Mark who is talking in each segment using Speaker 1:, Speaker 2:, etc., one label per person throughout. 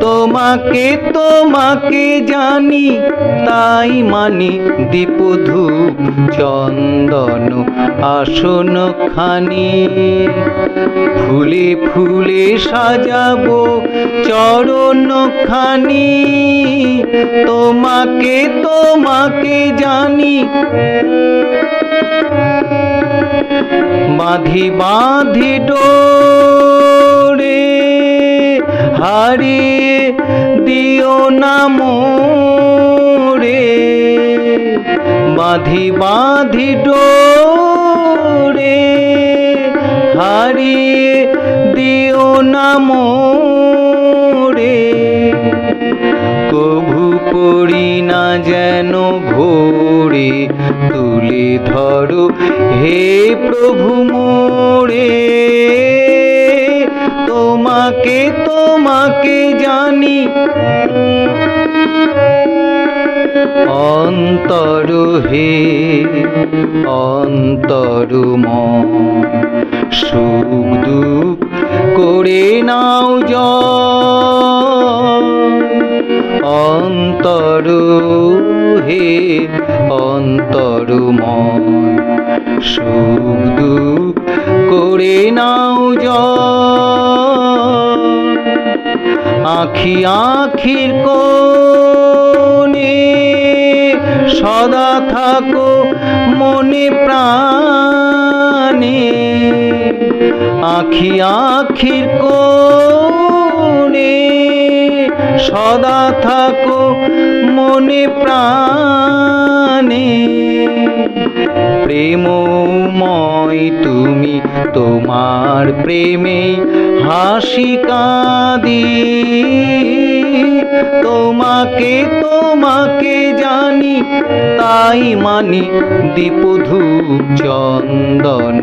Speaker 1: তোমাকে তোমাকে জানি, তাই মানি দীপ ধূপ চন্দন আসন খানি। ফুলে ফুলে সাজাবো চরণ খানি। তোমাকে তোমাকে জানি। বাঁধি বাঁধি ডোরে হারিয়ে দিও না মোরে। বাঁধি বাঁধি ডোরে। হারিয়ে দিও না মোরে। কভু পড়ি না যেন ঘোরে। তুলে ধরো হে প্রভু মোরে। জানি অন্তর হে, অন্তর সুখ দুঃখ করে নাও জয় অন্তর হে অন্তরময় সুখ দুঃখ করে নাও জয় আখি আখির কোণে সদা থাকো মনে প্রাণে। আখি আখির কোণে সদা থাকো মনে প্রাণে। প্রেমময় তুমি তোমার প্রেমে হাসি কাঁদি। তোমাকে তোমাকে জানি, তাই মানি দীপ ধূপ চন্দন।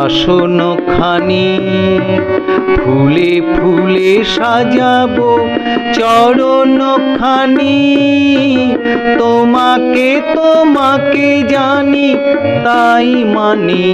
Speaker 1: আসন খানি, ফুলে ফুলে সাজাবো চরণ খানি। তোমাকে তোমাকে জানি, তাই মানি